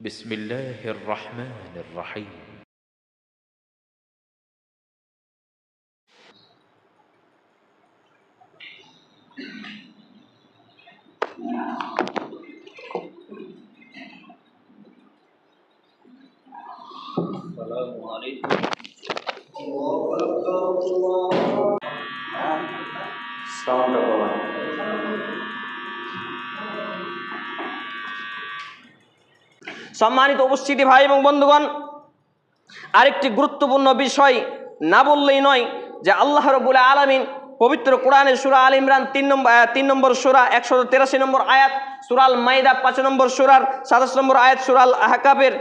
بسم الله الرحمن الرحيم. السلام عليكم الله أكبر الله Sound of সম্মানিত উপস্থিতি ভাই এবং বন্ধুগণ, আরেকটি গুরুত্বপূর্ণ বিষয় না বললেই নয় যে আল্লাহ রবুল আলমিন পবিত্র কোরআনের সুরা আল ইমরান তিন নম্বর তিন নম্বর সুরা, একশো তেরাশি নম্বর আয়াত সুরাল মাইদা পাঁচ নম্বর সুরার সাতাশ নম্বর আয়াত সুরাল আহকাবের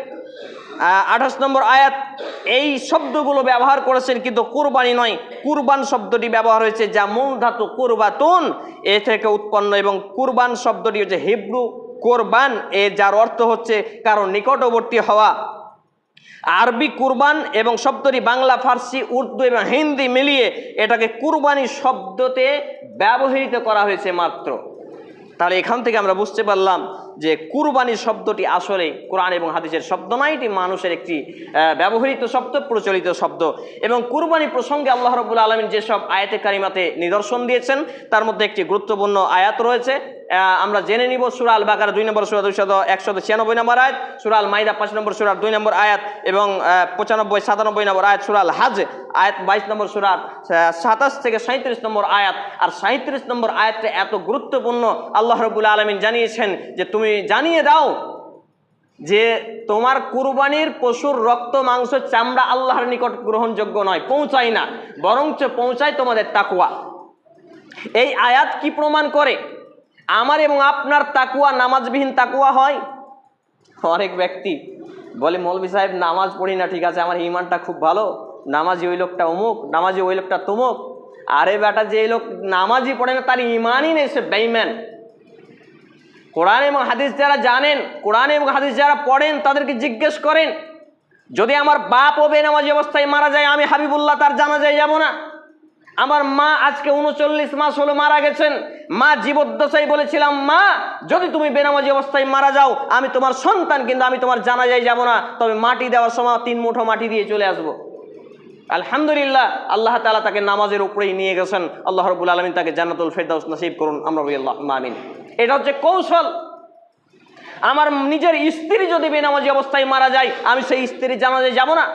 আঠাশ নম্বর আয়াত, এই শব্দগুলো ব্যবহার করেছেন কিন্তু কুরবানি নয়। কুরবান শব্দটি ব্যবহার হয়েছে যা মূল ধাতু কুরবাতুন, এ থেকে উৎপন্ন এবং কুরবান শব্দটি হচ্ছে হিব্রু কোরবান, এ যার অর্থ হচ্ছে কারও নিকটবর্তী হওয়া। আরবি কুরবান এবং শব্দটি বাংলা, ফার্সি, উর্দু এবং হিন্দি মিলিয়ে এটাকে কুরবানি শব্দতে ব্যবহৃত করা হয়েছে মাত্র। তাহলে এখান থেকে আমরা বুঝতে পারলাম যে কুরবানি শব্দটি আসলে কোরআন এবং হাদিসের শব্দ নয়, এটি মানুষের একটি ব্যবহৃত শব্দ, প্রচলিত শব্দ। এবং কুরবানি প্রসঙ্গে আল্লাহ রবুল আলমিন যেসব আয়াতে কারিমাতে নিদর্শন দিয়েছেন, তার মধ্যে একটি গুরুত্বপূর্ণ আয়াত রয়েছে। আমরা জেনে নিব সুরাল বাকার দুই নম্বর সুরা দুইশত একশত ছিয়ানব্বই নম্বর আয়াত সুরাল মাইদা পাঁচ নম্বর সুরার দুই নম্বর আয়াত এবং পঁচানব্বই, সাতানব্বই নম্বর আয়াত সুরাল হাজ আয়াত বাইশ নম্বর সুরার সাতাশ থেকে সাঁত্রিশ নম্বর আয়াত। আর সাঁত্রিশ নম্বর আয়াতটা এত গুরুত্বপূর্ণ আল্লাহ রবুল আলমিন জানিয়েছেন যে তুমি জানিয়ে দাও যে তোমার কুরবানির পশুর রক্ত, মাংস, চামড়া আল্লাহর নিকট গ্রহণযোগ্য নয়, পৌঁছায় না, বরঞ্চ পৌঁছায় তোমাদের তাকুয়া এই আয়াত কি প্রমাণ করে? আমার এবং আপনার তাকুয়া নামাজবিহীন তাকুয়া হয়? অনেক ব্যক্তি বলে মৌলবি সাহেব, নামাজ পড়ি না, ঠিক আছে, আমার ইমানটা খুব ভালো, নামাজি ওই লোকটা অমুক, নামাজি ওই লোকটা তুমুক। আরে বেটা, যে লোক নামাজি পড়ে না, তার ইমানই নেই, সে বেইম্যান কোরআন এবং হাদিস যারা জানেন, কোরআন এবং হাদিস যারা পড়েন, তাদেরকে জিজ্ঞেস করেন, যদি আমার বাপ ও বেনামাজি অবস্থায় মারা যায়, আমি হাবিবুল্লাহ, তার জানা যায় যাব না? আমার মা আজকে উনচল্লিশ মাস হলো মারা গেছেন। মা জীবদ্দশাই বলেছিলাম, মা, যদি তুমি বেনামাজি অবস্থায় মারা যাও, আমি তোমার সন্তান, কিন্তু আমি তোমার জানা যায় যাব না। তবে মাটি দেওয়ার সময় তিন মুঠো মাটি দিয়ে চলে আসব। আলহামদুলিল্লাহ, আল্লাহ তালা তাকে নামাজের উপরেই নিয়ে গেছেন। আল্লাহ রবুল আলমিন তাকে জান্নাতুল ফেরদাউস নসিব করুন। আমরা আল্লাহ আমিন। এটা হচ্ছে কৌশল। আমার নিজের স্ত্রী যদি বেনামাজি অবস্থায় মারা যায়, আমি সেই স্ত্রীর জানাজে যাব না।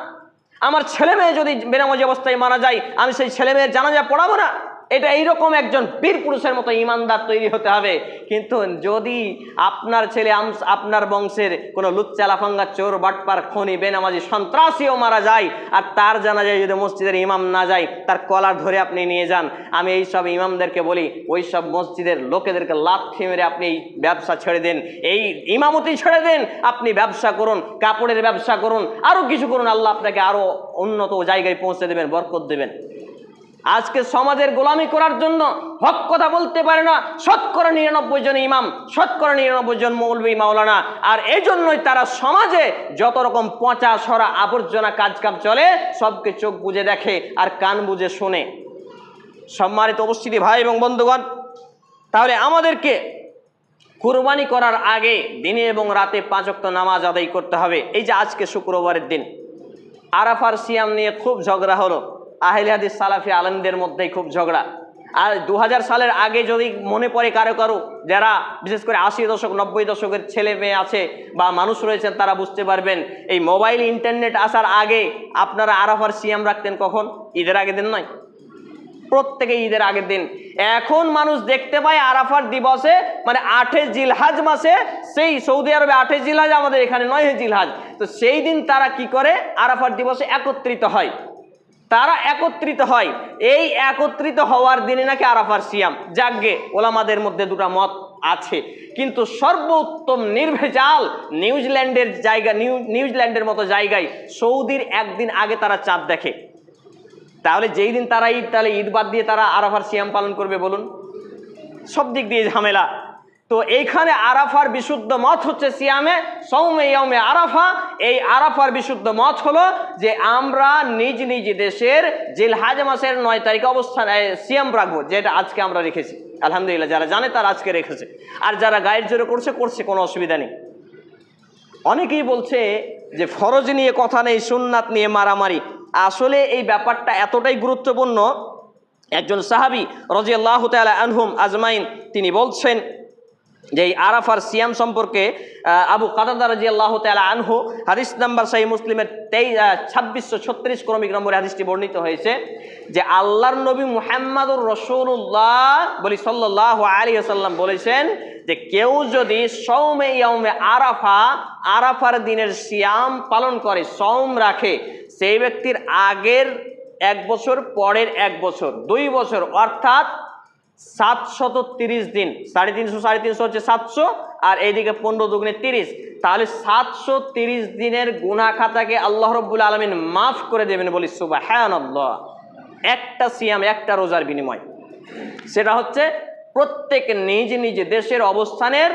আমার ছেলে মেয়ে যদি বেনামাজি অবস্থায় মারা যায়, আমি সেই ছেলে মেয়ের জানাজা পড়াবো না। এটা এইরকম একজন বীর পুরুষের মতো ইমানদার তৈরি হতে হবে। কিন্তু যদি আপনার ছেলে আম- আপনার বংশের কোনো লুচ্চা, লাফাঙ্গা, চোর, বাটপার, খনি, বেনামাজি, সন্ত্রাসীও মারা যায় আর তার জানা যায় যদি মসজিদের ইমাম না যায়, তার কলার ধরে আপনি নিয়ে যান। আমি এই সব ইমামদেরকে বলি ওই সব মসজিদের লোকেদেরকে লাথি মেরে আপনি এই ব্যবসা ছেড়ে দেন। এই ইমামতি ছেড়ে দেন, আপনি ব্যবসা করুন, কাপড়ের ব্যবসা করুন আরও কিছু করুন, আল্লাহ আপনাকে আরও উন্নত জায়গায় পৌঁছে দেবেন, বরকত দেবেন। আজকে সমাজের গোলামি করার জন্য হক কথা বলতে পারে না। শতকরা নিরানব্বই জন ইমাম শতকরা নিরানব্বই জন মৌলবী মাওলানা। আর এই জন্যই তারা সমাজে যত রকম পচা, সরা আবর্জনা কাজ কাম চলে, সবকে চোখ বুজে দেখে আর কান বুজে শোনে। সম্মানিত উপস্থিতি ভাই এবং বন্ধুগণ, তাহলে আমাদেরকে কুরবানি করার আগে দিনে এবং রাতে পাঁচ ওয়াক্ত নামাজ আদায় করতে হবে। এই যে আজকে শুক্রবারের দিন, আরাফার সিয়াম নিয়ে খুব ঝগড়া হলো। আহলে হাদিস সালাফি আলমদের মধ্যেই খুব ঝগড়া। আর দু হাজার সালের আগে যদি মনে পড়ে কারও কারও, যারা বিশেষ করে আশি দশক, নব্বই দশকের ছেলে মেয়ে আছে বা মানুষ রয়েছেন, তারা বুঝতে পারবেন, এই মোবাইল, ইন্টারনেট আসার আগে আপনারা আরাফার সিয়াম রাখতেন কখন? ঈদের আগের দিন নয়। প্রত্যেকে ঈদের আগের দিন। এখন মানুষ দেখতে পায় আরাফার দিবসে মানে আঠে জিলহাজ মাসে, সেই সৌদি আরবে আঠে জিলহাজ, আমাদের এখানে নয় জিলহাজ। তো সেই দিন তারা কি করে? আরাফার দিবসে একত্রিত হয়। তারা একত্রিত হয়। এই একত্রিত হওয়ার দিনে নাকি আরাফার সিয়াম। যাগ্গে ওলামাদের মধ্যে দুটো মত আছে। কিন্তু সর্বোত্তম নির্ভেজাল নিউজিল্যান্ডের জায়গা, নিউ নিউজিল্যান্ডের মতো জায়গায় সৌদির একদিন আগে তারা চাঁদ দেখে। তাহলে যেই দিন তারা ঈদ, তাহলে ঈদ বাদ দিয়ে তারা আরাফার সিয়াম পালন করবে বলুন। সব দিক দিয়ে ঝামেলা। তো এইখানে আরাফার বিশুদ্ধ মত হচ্ছে সিয়ামে, সৌমে ইয়মে আরাফা। এই আরাফার বিশুদ্ধ মত হলো যে আমরা নিজ নিজ দেশের জিলহাজ মাসের নয় তারিখে অবস্থান সিয়াম রাখব, যেটা আজকে আমরা রেখেছি। আলহামদুলিল্লাহ, যারা জানে তারা আজকে রেখেছে। আর যারা গায়ের জোরে করছে করছে, কোনো অসুবিধা নেই। অনেকেই বলছে যে ফরজ নিয়ে কথা নেই, সুন্নাত নিয়ে মারামারি। আসলে এই ব্যাপারটা এতটাই গুরুত্বপূর্ণ, একজন সাহাবি রাজিয়াল্লাহ তাআলা আনহুম আজমাইন, তিনি বলছেন যে আরাফার সিয়াম সম্পর্কে আবু কাদাদা রাজি আল্লাহ তালা আনহু, হাদিস নাম্বার সাহি মুসলিমের তেই ছাব্বিশশো ছত্রিশ ক্রমিক নম্বরে হাদিসটি বর্ণিত হয়েছে যে আল্লাহর নবী মুহাম্মাদুর রসুল্লাহ বলি সাল্লাহ আলী আসাল্লাম বলেছেন যে কেউ যদি সৌমে ইয়মে আরাফা, আরাফার দিনের সিয়াম পালন করে, সৌম রাখে, সেই ব্যক্তির আগের এক বছর, পরের এক বছর, দুই বছর, অর্থাৎ সাতশত তিরিশ দিন। সাড়ে তিনশো সাড়ে তিনশো হচ্ছে সাতশো, আর এইদিকে পনেরো দুগুণে তিরিশ। তাহলে সাতশো তিরিশ দিনের গুনা খাতাকে আল্লাহ রব্বুল আলমিন মাফ করে দেবেন বলি সুবাহ হ্যাঁ একটা সিয়াম, একটা রোজার বিনিময়। সেটা হচ্ছে প্রত্যেক নিজ নিজ দেশের অবস্থানের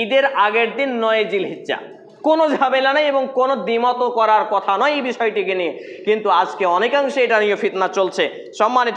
ঈদের আগের দিন নয় জিল হিজ্জা কোনো ঝামেলা নেই এবং কোনো দ্বিমত করার কথা নয় এই বিষয়টিকে নিয়ে। কিন্তু আজকে অনেকাংশে এটা নিয়ে ফিতনা চলছে। সম্মানিত